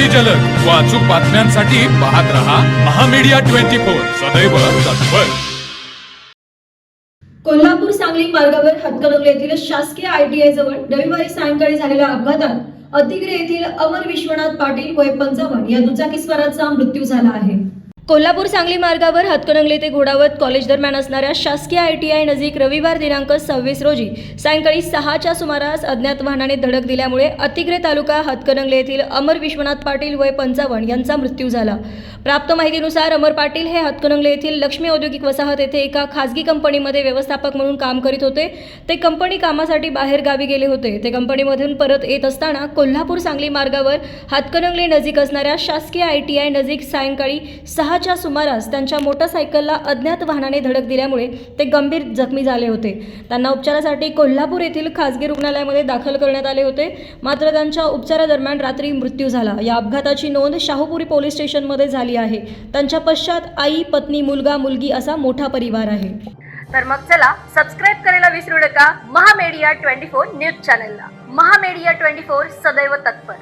अति जलद. व अचूक बातम्यांसाठी पाहत रहा महामीडिया ट्वेंटी फोर. सदैव तत्पर. कोल्हापूर सांगली मार्गावर हातकणंगले येथील शासकीय आयटीआय जवळ रविवारी सायंकाळी झालेल्या अपघातात अतिग्रे येथील अमर विश्वनाथ पाटील वय पंचावन्न या दुचाकीस्वाराचा मृत्यू झाला आहे. कोल्हापूर सांगली मार्गावर हातकणंगले ते घोडावत कॉलेज दरम्यान असणाऱ्या शासकीय आय टी आय नजीक रविवार दिनांक सव्वीस रोजी सायंकाळी सहाच्या सुमारास अज्ञात वाहनाने धडक दिल्यामुळे अतिग्रे तालुका हातकणंगले येथील अमर विश्वनाथ पाटील वय पंचावन्न यांचा मृत्यू झाला. प्राप्त माहितीनुसार अमर पाटील हे हातकणंगले येथील लक्ष्मी औद्योगिक वसाहत येथे एका खासगी कंपनीमध्ये व्यवस्थापक म्हणून काम करीत होते. ते कंपनी कामासाठी बाहेर गावी गेले होते. ते कंपनीमधून परत येत असताना कोल्हापूर सांगली मार्गावर हातकणंगले नजीक असणाऱ्या शासकीय आय टी आय नजीक सायंकाळी सहा दहाच्या सुमारास त्यांच्या मोटरसायकलला अज्ञात वाहनाने धडक दिल्यामुळे ते गंभीर जखमी झाले होते. त्यांना उपचारासाठी कोल्हापूर येथील खासगी रुग्णालयामध्ये दाखल करण्यात आले होते. मात्र त्यांच्या उपचारादरम्यान रात्री मृत्यू झाला. या अपघाताची नोंद शाहूपुरी पोलीस स्टेशनमध्ये झाली आहे. त्यांच्या पश्चात आई पत्नी मुलगा मुलगी असा मोठा परिवार आहे. तर मग चला सबस्क्राईब करायला विसरू नका. महामेडिया ट्वेंटी फोर न्यूज चॅनलला. महामेडिया ट्वेंटी फोर सदैव तत्पर.